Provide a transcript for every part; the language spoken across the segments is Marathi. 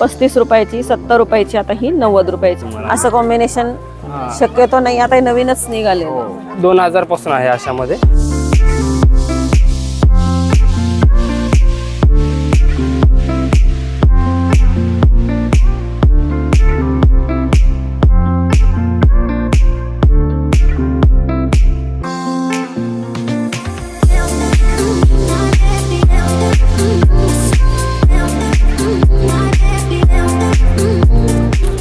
पस्तीस रुपयाची सत्तर रुपयाची आता ही नव्वद रुपयाची. असं कॉम्बिनेशन. शक्यतो नाही आता हे नवीनच निघाले हो. दोन हजारपासून आहे अशामध्ये.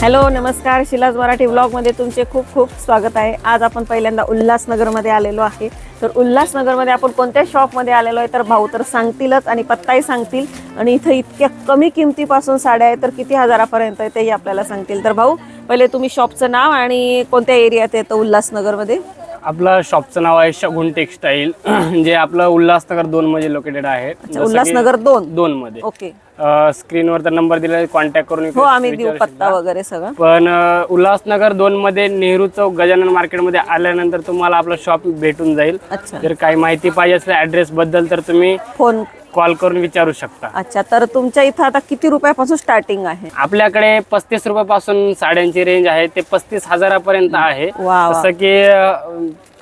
हॅलो नमस्कार. शिलाज मराठी ब्लॉगमध्ये तुमचे खूप खूप स्वागत आहे. आज आपण पहिल्यांदा उल्हासनगरमध्ये आलेलो आहे. तर उल्हासनगरमध्ये आपण कोणत्या शॉपमध्ये आलेलो आहे तर भाऊ तर सांगतीलच आणि पत्ताही सांगतील. आणि इथं इतक्या कमी किमतीपासून साड्या आहेत तर किती हजारापर्यंत आहे तेही आपल्याला सांगतील. तर भाऊ पहिले तुम्ही शॉपचं नाव आणि कोणत्या एरियात येतं उल्हासनगरमध्ये? आपलं शॉपचं नाव आहे शगुन टेक्सटाईल जे आपलं उल्हासनगर दोन मध्ये लोकेटेड आहे. उल्हासनगर दोन. दोन मध्ये. ओके. स्क्रीनवर तर नंबर दिला कॉन्टॅक्ट करून हो आम्ही देऊ विचारू पत्ता. वगैरे सगळं. पण अ, उल्हासनगर दोन मध्ये नेहरू चौक गजानन मार्केटमध्ये आल्यानंतर तुम्हाला आपलं शॉप भेटून जाईल. अच्छा. जर काही माहिती पाहिजे असल्या ऍड्रेस बद्दल तर तुम्ही फोन. कॉल करून विचारू शकता. अच्छा तर तुमच्या इथं आता किती रुपयापासून स्टार्टिंग आहे? आपल्याकडे पस्तीस रुपयापासून साड्यांची रेंज आहे ते पस्तीस हजारापर्यंत आहे. वा वा. जसं की अ,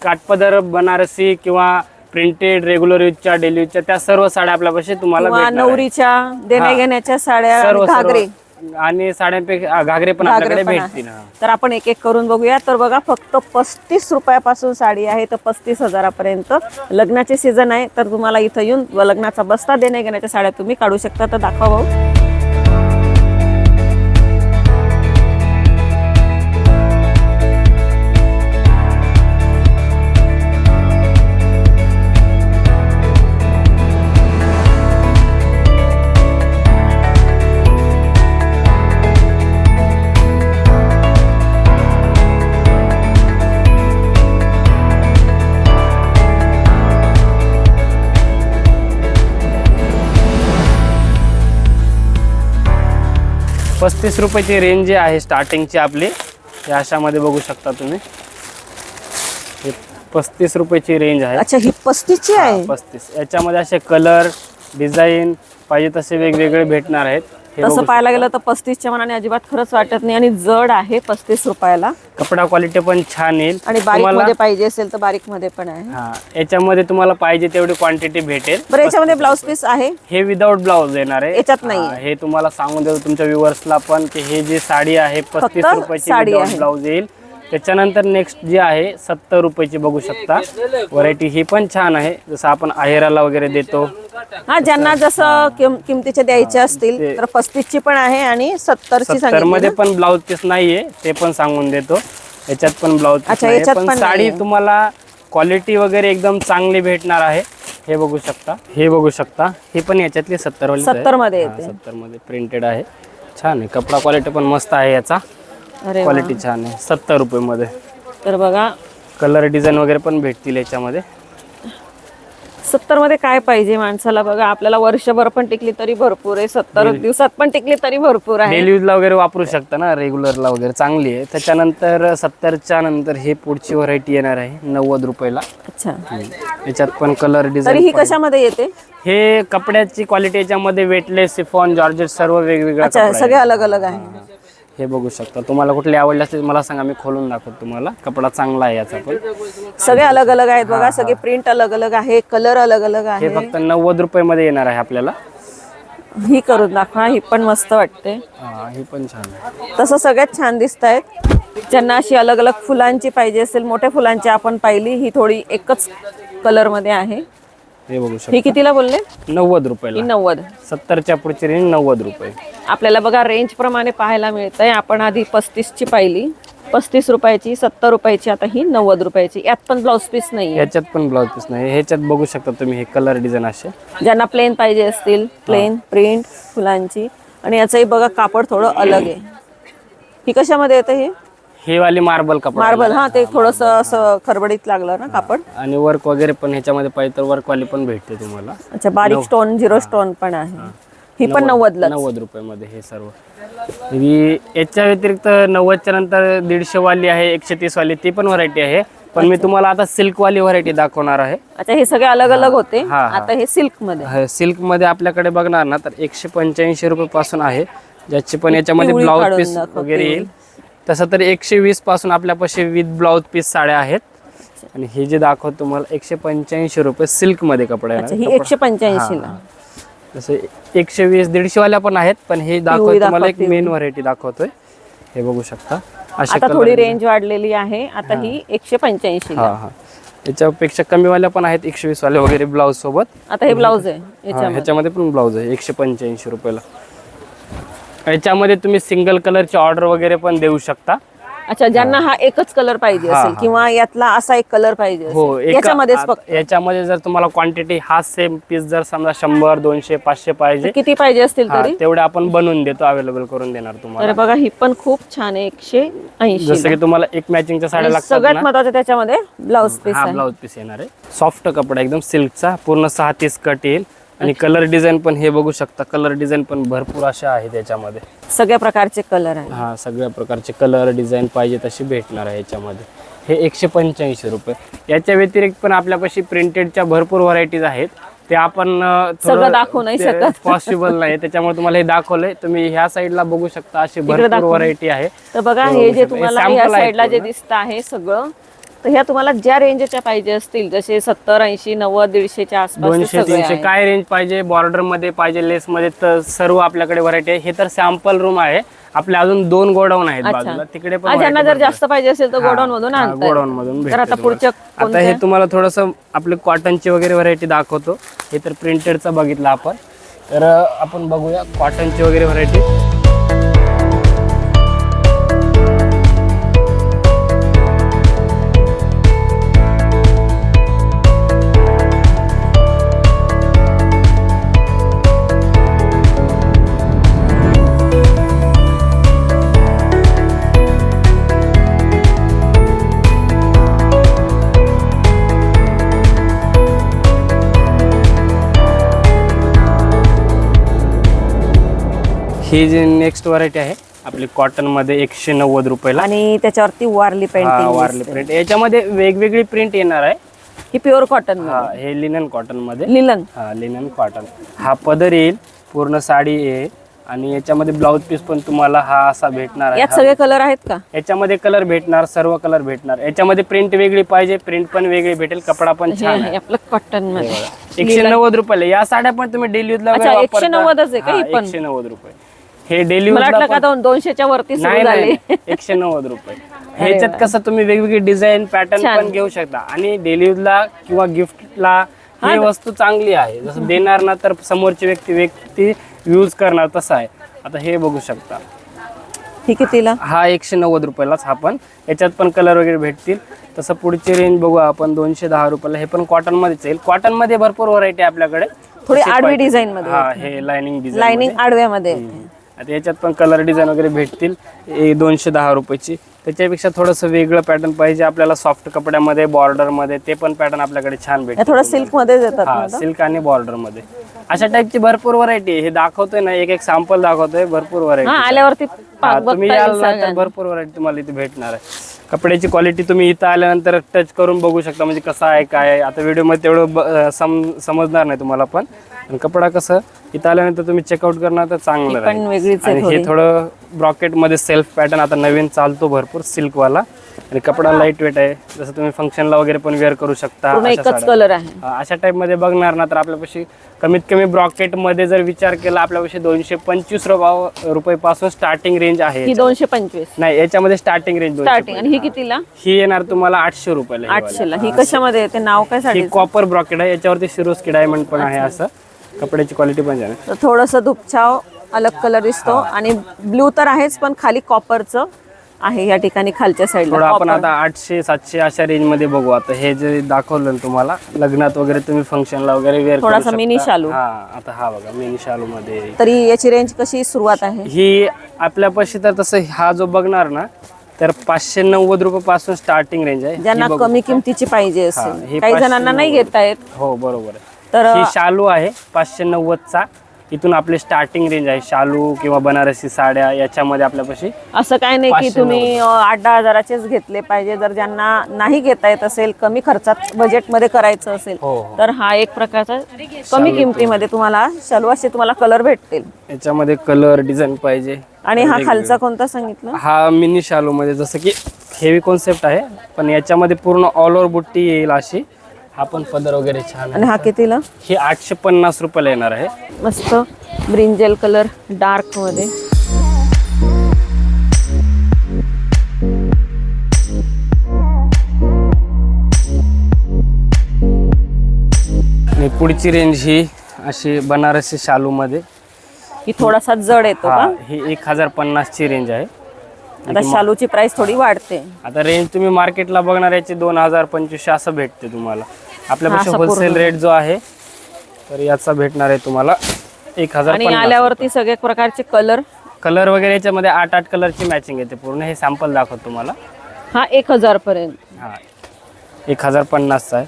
काठपदर बनारसी किंवा प्रिंटेड रेग्युलर यूजच्या डेली यूजच्या त्या सर्व साड्या आपल्यापाशी तुम्हाला किंवा भेटणार आहे. नवरीच्या देण्या. घेण्याच्या साड्या सर्व आणि घागरे सर्व आणि साड्यांपेक्षा घागरे पण घागरे आपल्याकडे पण भेटतील. हा. तर आपण एक एक करून बघूया तर बघा फक्त पस्तीस रुपयापासून साडी आहे तर पस्तीस हजारापर्यंत लग्नाचे सीझन आहे तर तुम्हाला इथं येऊन लग्नाचा बस्ता देण्या घेण्याच्या साड्या तुम्ही काढू शकता तर दाखवा भाऊ पस्तीस रुपयाची रेंज जी आहे स्टार्टिंगची आपली या अशामध्ये बघू शकता तुम्ही. हे पस्तीस रुपयाची रेंज आहे. अच्छा ही पस्तीसची आहे? पस्तीस. याच्यामध्ये असे कलर डिझाईन पाहिजे तसे वेगवेगळे भेटणार आहेत. हे तसं पाहायला गेलं तर पस्तीसच्या मनाने अजिबात खरंच वाटत नाही आणि जड आहे पस्तीस रुपयाला. कपडा क्वालिटी पण छान येईल. आणि बारीकमध्ये पाहिजे असेल तर बारीकमध्ये पण आहे. हा याच्यामध्ये तुम्हाला पाहिजे तेवढी क्वांटिटी भेटेल. बरं याच्यामध्ये ब्लाऊज पीस आहे? हे विदाऊट ब्लाऊज येणार आहे. याच्यात नाहीये. हा, तुम्हाला सांगून देतो तुमच्या व्ह्युअर्सला पण की हे जी साडी आहे पस्तीस रुपयाची साडी विदाऊट आहे. ब्लाऊज येईल. त्याच्यानंतर नेक्स्ट जी आहे सत्तर रुपयाची बघू शकता. व्हरायटी ही पण छान आहे. जसं आपण आहेराला वगैरे देतो. हा ज्यांना जसं किम- किमतीचे द्यायचे असतील तर पस्तीसची पण आहे आणि सत्तरची सत्तर सांगितली मध्ये ना? पण ब्लाऊज पीस नाहीये ते पण सांगून देतो. याच्यात पण ब्लाऊज पीस अच्छा, नाहीये. याच्यात पण पण साडी नाहीये. तुम्हाला क्वालिटी वगैरे एकदम चांगली भेटणार आहे. हे बघू शकता. हे बघू शकता. हे पण याच्यातली सत्तर वाली 70 मध्ये येते. सत्तरमध्ये प्रिंटेड आहे. छान आहे. कपडा क्वालिटी पण मस्त आहे याचा. अरे वा. क्वालिटी छान आहे. सत्तर रुपये मध्ये तर बघा. कलर डिझाईन वगैरे पण भेटतील याच्यामध्ये. सत्तरमध्ये काय पाहिजे माणसाला? बघा आपल्याला वर्षभर पण टिकली तरी भरपूर आहे. सत्तर दिवसात पण टिकली तरी भरपूर आहे. डेली यूजला वगैरे वापरू शकता ना रेग्युलरला वगैरे. चांगली आहे. त्याच्यानंतर सत्तरच्या नंतर हे पुढची व्हरायटी येणार आहे नव्वद रुपयाला. अच्छा. याच्यात पण कलर तरी डिझाईन ही कशामध्ये येते? हे कपड्याची क्वालिटी याच्यामध्ये वेटलेस सिफॉन जॉर्जेट सर्व वेगवेगळ्या अच्छा सगळे अलग अलग आहे. हे बघू शकता. तुम्हाला कुठले आवडले असतील मला सांगा मी खोलून दाखवतो तुम्हाला. कपडा चांगला आहे याचा पण. सगळे अलग अलग आहेत बघा सगळे प्रिंट अलग अलग आहे कलर अलग अलग हे आहे. फक्त नव्वद रुपये मध्ये येणार आहे आपल्याला. ही करून दाखवा ही पण मस्त वाटते. हा, हे पण छान आहे. तसं सगळ्यात छान दिसत आहेत ज्यांना अशी अलग अलग फुलांची पाहिजे असेल मोठ्या फुलांची आपण पाहिली ही थोडी एकच कलरमध्ये आहे. हे बघू ही शकता कितीला बोलले? नव्वद रुपयाला. नव्वद. सत्तरच्या पुढची रेंज नव्वद रुपये. आपल्याला बघा रेंज प्रमाणे पाहायला मिळतंय. आपण आधी पस्तीसची पाहिली. पस्तीस रुपयाची सत्तर रुपयाची आता ही नव्वद रुपयाची. यात पण ब्लाऊज पीस नाही याच्यात पण ब्लाउज पीस नाही ह्याच्यात बघू शकता तुम्ही हे कलर डिझाईन असे. ज्यांना प्लेन पाहिजे असतील प्लेन प्रिंट फुलांची. आणि याचंही बघा कापड थोडं अलग आहे. ही कशामध्ये येतं हे? हे वाली मार्बल कपडा मार्बल हा ते थोडस असं खरबडीत लागलं ना कापड. आणि वर्क वगैरे पण ह्याच्यामध्ये पाहिजे तर वर्क वाली पण भेटते तुम्हाला. अच्छा बारीक स्टोन झिरो स्टोन पण आहे. ही. पण नव्वदला नव्वद रुपयामध्ये हे सर्व. ही याच्या व्यतिरिक्त नव्वदच्या नंतर दीडशे वाली आहे एकशे तीस वाली ती पण व्हरायटी आहे. पण मी तुम्हाला आता सिल्क वाली व्हरायटी दाखवणार आहे. अच्छा हे सगळे अलग अलग होते. आता हे सिल्कमध्ये सिल्कमध्ये आपल्याकडे बघणार ना तर एकशे पंच्याऐंशी रुपये पासून आहे. ज्याची पण याच्यामध्ये काढून पीस वगैरे. येईल. तसं तर एकशे वीसपासून आपल्यापाशी विथ ब्लाऊज पीस साड्या आहेत. आणि हे जे दाखवतो तुम्हाला एकशे पंच्याऐंशी रुपये सिल्कमध्ये कपडा अच्छा ही एकशे पंच्याऐंशी ला जसं एकशे वीस दीडशे वाल्या पण आहेत पण हे दाखवतो दाखव, तुम्हाला एक. मेन व्हरायटी दाखवतोय. हे बघू शकता. असे आता थोडी. रेंज वाढलेली आहे आता ही. एकशे पंच्याऐंशी हा हा. याच्यापेक्षा कमी वाल्या पण आहेत एकशे वीस वाले वगैरे ब्लाऊज सोबत आता हे ब्लाऊज आहे हा, याच्यामध्ये. ह्याच्यामध्ये पण ब्लाऊज आहे एकशे पंच्याऐंशी रुपयाला. याच्यामध्ये तुम्ही सिंगल कलरची ऑर्डर वगैरे पण देऊ शकता. अच्छा ज्यांना हा एकच कलर पाहिजे हा, असेल हा. किंवा यातला असा एक कलर पाहिजे हो असेल एका- याच्यामध्येच याच्यामध्ये जर तुम्हाला क्वांटिटी हा सेम पीस जर समजा शंभर दोनशे पाचशे पाहिजे किती पाहिजे असतील हा, तरी? तेवढे आपण बनवून देतो अवेलेबल करून देणार तुम्हाला. तर बघा ही पण खूप छान आहे एकशे ऐंशी जसं की तुम्हाला एक मॅचिंगच्या साड्या लागतात सगळ्यात ना. महत्वाचं त्याच्यामध्ये ब्लाऊज पीस हा आहे. ब्लाऊज पीस येणार आहे. सॉफ्ट कपडा एकदम सिल्कचा पूर्ण सहा तीस कट येईल. आणि कलर डिझाईन पण हे बघू शकता. कलर डिझाईन पण भरपूर अशा आहेत त्याच्यामध्ये सगळ्या प्रकारचे कलर आहे हा सगळ्या प्रकारचे कलर डिझाईन पाहिजे तशी भेटणार आहे याच्यामध्ये. हे एकशे पंच्याऐंशी रुपये. याच्या व्यतिरिक्त पण आपल्यापाशी प्रिंटेडच्या भरपूर व्हरायटीज आहेत. ते आपण सगळं दाखवू नाही शकत. पॉसिबल नाही. त्याच्यामुळे तुम्हाला हे दाखवलंय. तुम्ही ह्या साईडला बघू शकता अशी भरपूर. व्हरायटी आहे. तर बघा हे जे तुम्हाला या आहे साईडला जे. दिसत आहे सगळं तर ह्या तुम्हाला ज्या रेंजच्या पाहिजे असतील जसे सत्तर ऐंशी नव्वद दीडशेच्या आसपास दोनशे तीनशे. काय रेंज पाहिजे बॉर्डरमध्ये पाहिजे लेस मध्ये तर सर्व आपल्याकडे व्हरायटी आहे. हे तर सॅम्पल रूम आहे. आपले अजून दोन गोडाऊन आहेत अच्छा. बाजूला. तिकडे पण हा, ज्यांना variety जर जास्त पाहिजे असेल तर गोडाऊन मधून हा, गोडाऊन मधून तर आता भेटते पुढच्या तुम्हाला. आता हे तुम्हाला थोडस आपले कॉटनची वगैरे व्हरायटी दाखवतो. हे तर प्रिंटेडचा बघितलं आपण. तर अं, आपण बघूया कॉटनची वगैरे व्हरायटी ही जी नेक्स्ट व्हरायटी आहे आपली कॉटनमध्ये एकशे नव्वद रुपयाला. आणि त्याच्यावरती वारली हा, पेंटिंग वारली प्रिंट याच्यामध्ये वेगवेगळी प्रिंट येणार आहे. ही प्युअर कॉटन हा हे लिनन कॉटनमध्ये. लिलन हा लिनन कॉटन हा पदर येईल पूर्ण साडी येईल. आणि याच्यामध्ये ब्लाऊज पीस पण तुम्हाला हा असा भेटणार आहे. यात. सगळे कलर आहेत का? याच्यामध्ये कलर भेटणार सर्व कलर भेटणार. याच्यामध्ये प्रिंट वेगळी पाहिजे प्रिंट पण वेगळी भेटेल कपडा पण हे छान आहे आहे. आपलं कॉटनमध्ये. एकशे नव्वद रुपयाला. या साड्या पण तुम्ही डेली अच्छा, 190 च आहे का? ही पण? एकशे नव्वद रुपये. हे डेली मला वाटलं का दोन दोनशेच्या वरती नाही सुरू झाले. नाही. एकशे नव्वद रुपये. ह्याच्यात कसं तुम्ही वेगवेगळी डिझाईन पॅटर्न छान. पण घेऊ शकता. आणि डेली यूजला किंवा गिफ्टला ही वस्तू चांगली आहे. जसं देणार ना तर समोरची व्यक्ती व्यक्ती यूज करणार तसं आहे. आता हे बघू शकता. ही कितीला? हा एकशे नव्वद रुपयालाच हा पण. याच्यात पण कलर वगैरे भेटतील. तसं पुढची रेंज बघू आपण. दोनशे दहा रुपयाला. हे पण कॉटन मध्येच येईल. कॉटनमध्ये भरपूर व्हरायटी आपल्याकडे. थोडी आडवी. डिझाईन मध्ये हा हे लाइनिंग डिझाईन लाइनिंग आडव्यामध्ये आता याच्यात पण कलर डिझाईन वगैरे भेटतील. हे दोनशे दहा रुपयाची. त्याच्यापेक्षा थोडंसं वेगळं पॅटर्न पाहिजे आपल्याला सॉफ्ट कपड्यामध्ये border मध्ये ते पण पॅटर्न आपल्याकडे छान या भेटतील थोडं सिल्कमध्ये येतात हा सिल्क आणि border मध्ये अशा टाईपची भरपूर व्हरायटी हे दाखवतोय ना एक एक सॅम्पल दाखवतोय भरपूर हा व्हरायटी आल्यावरती तुम्ही याल ना तर. भरपूर व्हरायटी तुम्हाला इथे भेटणार आहे. कपड्याची क्वालिटी तुम्ही इथं आल्यानंतर टच करून बघू शकता म्हणजे कसं आहे काय आहे. आता व्हिडिओमध्ये तेवढं ब- सम समजणार नाही तुम्हाला पण. आणि कपडा कसं इथं आल्यानंतर तुम्ही चेकआउट करणार तर चांगलं राहील. वेगळीच आहे आणि हे थोडं. ब्रॉकेटमध्ये सेल्फ पॅटर्न आता नवीन चालतो भरपूर सिल्क वाला. आणि कपडा लाइट वेट आहे. जसं तुम्ही फंक्शनला वगैरे पण वेअर करू शकता पूर्ण अशा एकच साड्या. कलर आहे. हा, अशा टाईपमध्ये बघणार ना तर आपल्यापाशी कमीत कमी ब्रॉकेटमध्ये जर विचार केला आपल्यापाशी दोनशे पंचवीस रुपये पासून स्टार्टिंग रेंज आहे ही दोनशे पंचवीस. नाही याच्यामध्ये स्टार्टिंग रेंज स्टार्टिंग आणि ही कितीला? ही येणार तुम्हाला आठशे रुपयाला ही वाली. आठशेला. ही कशामध्ये येते नाव काय ही साडी कॉपर ब्रॉकेट आहे. याच्यावरती सिरोस्की डायमंड पण आहे असं. कपड्याची क्वालिटी पण आहे. तर थोडस धुपछाव अलग कलर दिसतो. आणि ब्ल्यू तर आहेच पण खाली कॉपरचं आहे या ठिकाणी खालच्या थोडं साईडला आपण आता आठशे सातशे अशा रेंजमध्ये बघू. आता हे जे दाखवलं ना तुम्हाला लग्नात वगैरे तुम्ही फंक्शनला वगैरे वेअर थोडासा mini शालू. हा आता हा बघा मिनी शालू मध्ये. तरी याची रेंज कशी सुरुवात आहे? ही आपल्यापाशी तर तसं हा जो बघणार ना तर पाचशे नव्वद रुपये पासून स्टार्टिंग रेंज आहे. ज्यांना ही बघू. कमी किमतीची पाहिजे हे असेल. काही जणांना नाही घेता येत. हो बरोबर आहे. तर ही शालू आहे पाचशे नव्वदचा. इथून आपले स्टार्टिंग रेंज आहे. शालू किंवा बनारसी साड्या याच्यामध्ये आपल्यापाशी असं काय नाही की पाचशे तुम्ही अं, आठ दहा हजाराचेच घेतले पाहिजे. जर ज्यांना नाही घेता येत असेल कमी खर्चात बजेटमध्ये करायचं असेल हो हो. तर हा एक प्रकारचा कमी किमतीमध्ये तुम्हाला शलवाशे तुम्हाला कलर भेटतील. याच्यामध्ये कलर डिझाइन पाहिजे. आणि हा खालचा कोणता सांगितलं? हा मिनी शालू मध्ये जसं की हेवी कॉन्सेप्ट आहे पण याच्यामध्ये पूर्ण ऑल ओव्हर बुट्टी येईल अशी. हा पण पदर वगैरे छान आणि हा कितीला? हे आठशे पन्नास रुपयाला येणार आहे. मस्त. ब्रिंजेल कलर डार्कमध्ये. आणि पुढची रेंज ही अशी बनारसी शालू मध्ये ही थोडासा जड येतो हा का? ही एक हजार पन्नासची रेंज आहे. आता शालूची प्राइस थोडी वाढते. आता रेंज तुम्ही मार्केटला बघणार याची दोन हजार पंचवीसशे असं भेटते तुम्हाला. आपल्यापाशी असा होलसेल. रेट जो आहे तर याचा भेटणार आहे तुम्हाला एक हजार आणि आल्यावरती सगळे प्रकारचे कलर कलर वगैरे याच्यामध्ये आठ आठ कलरची मॅचिंग येते पूर्ण. हे सॅम्पल दाखवतो तुम्हाला. हा एक हजार पर्यंत. हा एक हजार पन्नासचा आहे.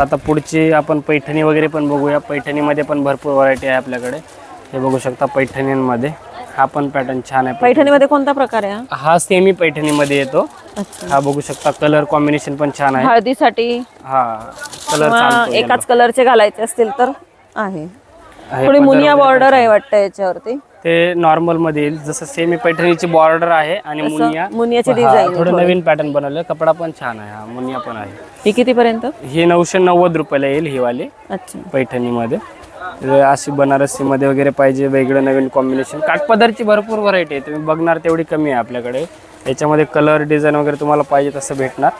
आता पुढची आपण पैठणी वगैरे पण बघूया. पैठणीमध्ये पण भरपूर व्हरायटी आहे आपल्याकडे. हे बघू शकता पैठणींमध्ये. हा पण पॅटर्न छान आहे. पैठणीमध्ये कोणता प्रकार आहे हा? सेमी पैठणीमध्ये येतो. हा बघू शकता कलर कॉम्बिनेशन पण छान आहे. हळदीसाठी? हा कलर एकाच कलरचे घालायचे असतील तर आहे. थोडी मुनिया बॉर्डर आहे वाटतं याच्यावरती. ते नॉर्मलमध्ये येईल. जसं सेमी पैठणीची बॉर्डर आहे आणि मुनिया. मुनियाची डिझाईन थोडं नवीन पॅटर्न बनवलं. कपडा पण छान आहे. हा मुनिया पण आहे. ही किती पर्यंत ही नऊशे नव्वद रुपयाला येईल ही वाली अच्छा. पैठणीमध्ये. अशी बनारसीमध्ये वगैरे पाहिजे वेगळं नवीन कॉम्बिनेशन काठपदरची भरपूर व्हरायटी आहे. तुम्ही बघणार तेवढी कमी आहे आपल्याकडे. याच्यामध्ये कलर डिझाईन वगैरे तुम्हाला पाहिजे तसं भेटणार.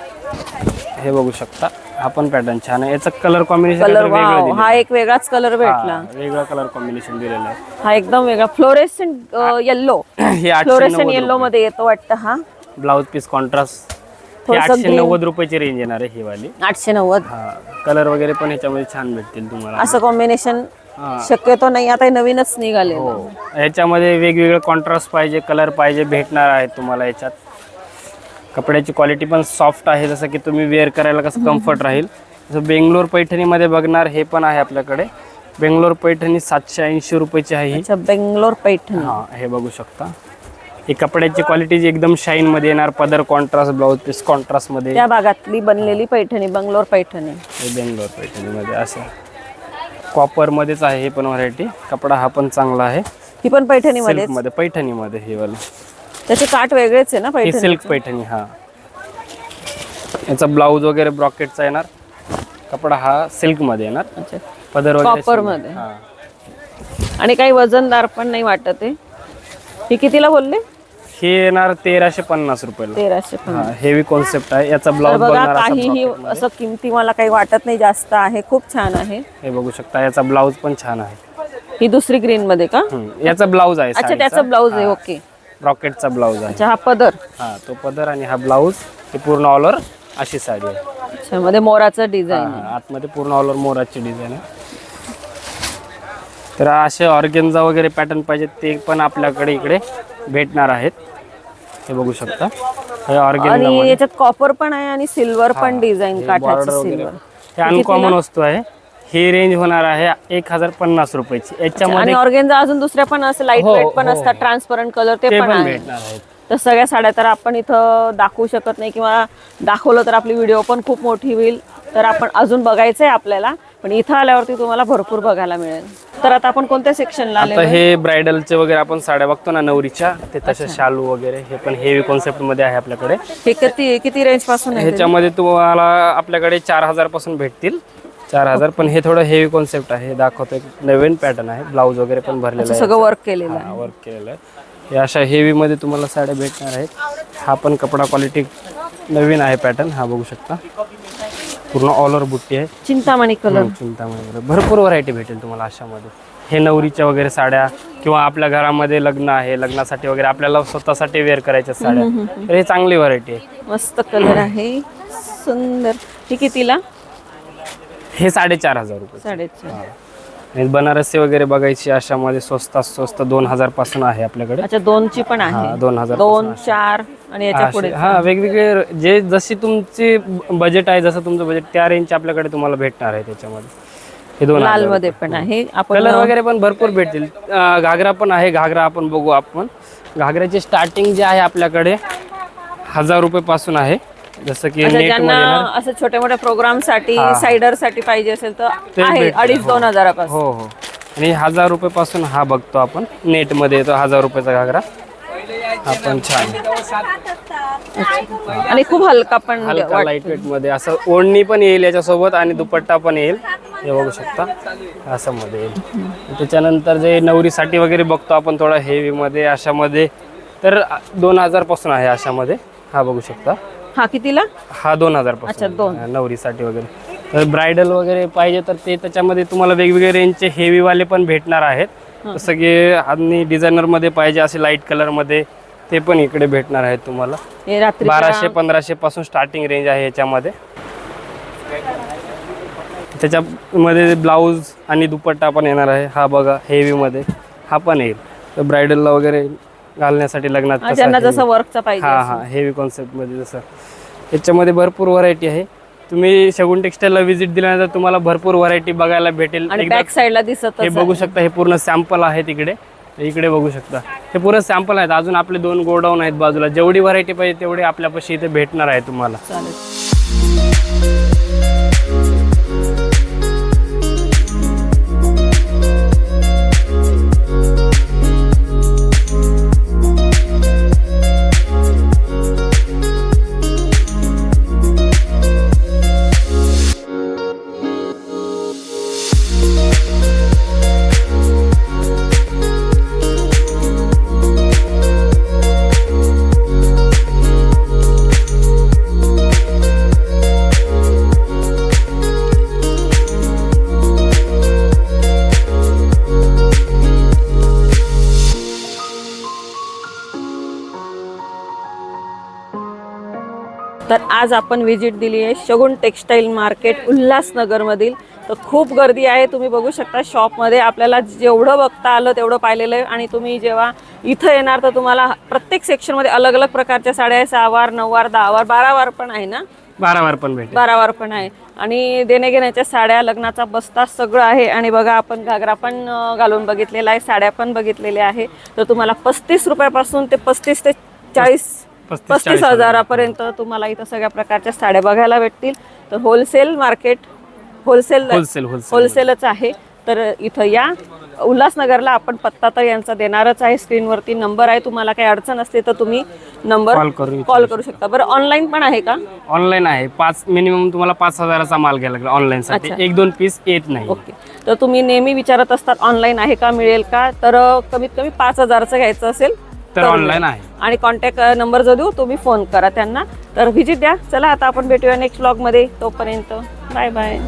हे बघू शकता. हा पण पॅटर्न छान आहे. याचं कलर कॉम्बिनेशन कलर हा एक वेगळाच कलर भेटला. वेगळं कलर कॉम्बिनेशन दिलेलं आहे. हा एकदम वेगळा. फ्लोरेसेंट येल्लो हे. फ्लोरेसेंट येल्लो मध्ये येतो वाटतं हा. ब्लाऊज पीस कॉन्ट्रास्ट हे थोडंसं आठशे green. नव्वद रुपयाची रेंज येणार आहे ही वाली. आठशे नव्वद. हा कलर वगैरे पण ह्याच्यामध्ये छान भेटतील तुम्हाला. असं कॉम्बिनेशन हा. शक्यतो नाही आता हे नवीनच निघाले हो. ह्याच्यामध्ये वेगवेगळे कॉन्ट्रास्ट पाहिजे कलर पाहिजे भेटणार आहेत तुम्हाला याच्यात कपड्याची क्वालिटी पण सॉफ्ट आहे जसं की तुम्ही वेअर करायला कसं कम्फर्ट राहील. जसं बेंगलोर पैठणीमध्ये बघणार हे पण आहे आपल्याकडे. बेंगलोर पैठणी सातशे ऐंशी रुपयाची आहे ही. अच्छा बेंगलोर पैठणी. हा हे बघू शकता. ही कपड्याची क्वालिटी जी एकदम शाईन मध्ये येणार पदर कॉन्ट्रास्ट ब्लाऊज पीस कॉन्ट्रास्टमध्ये. त्या भागातली बनलेली पैठणी बेंगलोर पैठणी. हे बेंगलोर पैठणीमध्ये असं. कॉपर मध्येच आहे हे पण व्हरायटी कपडा हा पण चांगला आहे. ही पण पैठणीमध्ये सिल्कमध्ये पैठणीमध्ये हे वाले. त्याचे काठ वेगळेच आहे ना हे पैठणी सिल्क पैठणी हा. याचा ब्लाऊज वगैरे ब्रॉकेटचा येणार. कपडा हा सिल्कमध्ये येणार. अच्छा. पदर वगैरे Copper silk. मध्ये. हा. आणि काही वजनदार पण नाही वाटत आहे. ही कितीला बोलले? हे येणार तेराशे पन्नास रुपयाला. तेराशे हा हेवी कॉन्सेप्ट आहे. याचा तर ब्लाऊज बघा काहीही. असं किमती मला काही वाटत नाही जास्त आहे खूप छान आहे. हे बघू शकता याचा ब्लाऊज पण छान आहे. ही दुसरी ग्रीन मध्ये का. याचा ब्लाऊज आहे अच्छा त्याचा ब्लाऊज आहे ओके रॉकेटचा ब्लाऊज आहे. हा पदर. हा तो पदर आणि हा ब्लाऊज हे पूर्ण ऑल ओव्हर अशी साडी आहे. अच्छा मध्ये मोराचं डिझाईन आतमध्ये पूर्ण ऑल ओव्हर मोराची डिझाईन आहे. तर असे ऑर्गेन्झा वगैरे पॅटर्न पाहिजे ते पण आपल्याकडे इकडे. भेटणार आहेत. हे बघू शकता. हे आणि याच्यात कॉपर पण आहे आणि सिल्वर पण डिझाईन बॉर्डर काठाची वगैरे. सिल्वर हे अनकॉमन वस्तू आहे. ही रेंज होणार आहे एक हजार पन्नास रुपयाची. आणि याच्यामध्ये ऑर्गेन्झा अजून दुसऱ्या पण असं लाइट हो, वेट पण हो. असतात ट्रान्सपरंट कलर ते ते पण पण आहे भेटणार आहेत. तर सगळ्या साड्या तर आपण इथं दाखवू शकत नाही किंवा दाखवलं तर आपली व्हिडिओ पण खूप मोठी होईल. तर आपण अजून बघायचं आहे आपल्याला. पण इथं आल्यावरती तुम्हाला भरपूर बघायला मिळेल. तर आता आपण कोणत्या सेक्शनला आले आता हे ब्रायडलचे वगैरे आपण साड्या बघतो ना नवरीच्या ते तसे शालू वगैरे हे पण हेवी कॉन्सेप्टमध्ये आहे आपल्याकडे. हे किती किती रेंजपासून आहे ह्याच्यामध्ये तुम्हाला आपल्याकडे चार हजारपासून भेटतील. चार हजार पण हे थोडं हेवी कॉन्सेप्ट आहे. दाखवतो एक नवीन पॅटर्न आहे. ब्लाऊज वगैरे पण भरलेला आहे सगळं वर्क केलेलं आहे. वर्क केलेलं आहे. हे अशा हेवी मध्ये तुम्हाला साड्या भेटणार आहेत. हा पण कपडा क्वालिटी नवीन आहे पॅटर्न हा बघू शकता. पूर्ण ऑल ओव्हर बुट्टी आहे. चिंतामणी कलर चिंतामणी वगैरे भरपूर व्हरायटी भेटेल तुम्हाला अशामध्ये. हे नवरीच्या वगैरे साड्या किंवा आपल्या घरामध्ये लग्न आहे लग्नासाठी वगैरे आपल्याला स्वतःसाठी वेअर करायच्या साड्या. तर हे चांगली व्हरायटी आहे. मस्त कलर आहे. सुंदर. ही कितीला हे साडेचार हजार रुपये. साडेचार. आणि बनारसी वगैरे बघायची अशामध्ये स्वस्तात स्वस्त दोन हजारपासून आहे आपल्याकडे. अच्छा दोनची पण हा, आहे. दोन हजार दोन चार आणि याच्या असे- पुढे हा वेगवेगळे जे जशी तुमची बजेट आहे जसं तुमचं बजेट त्या रेंजचे आपल्याकडे तुम्हाला भेटणार आहे त्याच्यामध्ये. हे दोन लाल मध्ये पण आहे. आपण कलर वगैरे पण भरपूर भेटतील. अं, घागरा पण आहे घागरा आपण बघू आपण. घागऱ्याची स्टार्टिंग जे आहे आपल्याकडे हजार रुपये पासून आहे. जसं की अच्छा, ज्यांना असं छोट्या मोठ्या प्रोग्रामसाठी सायडरसाठी पाहिजे असेल तर आहे अडीच दोन हजारापासून. हो हो. आणि हजार रुपये पासून हा बघतो आपण. नेटमध्ये येतो हजार रुपयाचा घागरा. हा पण छान. आणि खूप हलका पण हलका लाइट वेटमध्ये. असं ओढणी पण येईल याच्यासोबत आणि दुपट्टा पण येईल. हे बघू शकता. असं मध्ये येईल. त्याच्यानंतर जे नवरीसाठी वगैरे बघतो आपण थोडा हेवी मध्ये अशामध्ये. तर दोन हजारपासून आहे अशामध्ये. हा बघू शकता. हा कितीला? हा दोन हजार अच्छा, दोन. नवरीसाठी वगैरे. तर ब्रायडल वगैरे पाहिजे तर ते त्याच्यामध्ये तुम्हाला वेगवेगळे रेंजचे हेवी वाले पण भेटणार आहेत. जसं की आणि डिझायनरमध्ये पाहिजे असे लाइट कलरमध्ये ते पण इकडे भेटणार आहेत तुम्हाला. हे रात्री बाराशे पंधराशे पासून स्टार्टिंग रेंज आहे याच्यामध्ये. त्याच्यामध्ये ब्लाऊज आणि दुपट्टा पण येणार आहे. हा बघा हेवी मध्ये. हा पण येईल. तर ब्रायडलला वगैरे घालण्यासाठी लग्नात हा, ज्यांना जसं वर्कचा पाहिजे हा. हा हेवी कॉन्सेप्टमध्ये जसं. याच्यामध्ये भरपूर व्हरायटी आहे. तुम्ही शगुन टेक्सटाईलला व्हिजिट दिल्यानंतर तुम्हाला भरपूर व्हरायटी बघायला भेटेल. आणि एकदा बॅक साईडला दिसत हे बघू शकता हे पूर्ण सॅम्पल आहे तिकडे इकडे बघू शकता. हे पूर्ण सॅम्पल आहेत. अजून आपले दोन गोडाऊन आहेत बाजूला. जेवढी व्हरायटी पाहिजे तेवढी आपल्यापाशी इथे भेटणार आहे तुम्हाला. चालेल. आज आपण व्हिजिट दिली आहे शगुन टेक्सटाईल मार्केट उल्हासनगरमधील. तर खूप गर्दी आहे. तुम्ही बघू शकता शॉपमध्ये आपल्याला जेवढं बघता आलं तेवढं पाहिलेलं आहे. आणि तुम्ही जेव्हा इथं येणार तर तुम्हाला प्रत्येक सेक्शनमध्ये अलग अलग प्रकारच्या साड्या आहे. सहावार नऊवार दहावार बारावार पण आहे ना? बारावार पण बारावार पण आहे. आणि देणे घेण्याच्या साड्या लग्नाचा बस्ता सगळं आहे. आणि बघा आपण घागरा पण घालून बघितलेला आहे. साड्या पण बघितलेल्या आहे. तर तुम्हाला पस्तीस रुपयापासून ते पस्तीस ते चाळीस पस्तीस हजारापर्यंत तुम्हाला इथं सगळ्या प्रकारच्या साड्या बघायला भेटतील. तर wholesale market wholesale wholesale wholesale होलसेलच आहे. तर इथं या. उल्हासनगरला आपण पत्ता तर यांचा देणारच आहे. स्क्रीनवरती नंबर आहे. तुम्हाला काही अडचण असते तर तुम्ही नंबर कॉल करू शकता. बरं ऑनलाईन पण आहे का? ऑनलाईन आहे. पाच मिनिमम तुम्हाला पाच हजाराचा माल घ्यायला लागेल ऑनलाईन साठी. एक दोन पीस येत नाही. ओके. तर तुम्ही नेहमी विचारत असतात ऑनलाईन आहे का मिळेल का? तर कमीत कमी पाच हजारचं घ्यायचं असेल तर ऑनलाईन आहे. आणि कॉन्टॅक्ट नंबर जो देऊ तुम्ही फोन करा त्यांना. तर व्हिजिट द्या. चला आता आपण भेटूया नेक्स्ट ब्लॉगमध्ये तोपर्यंत बाय बाय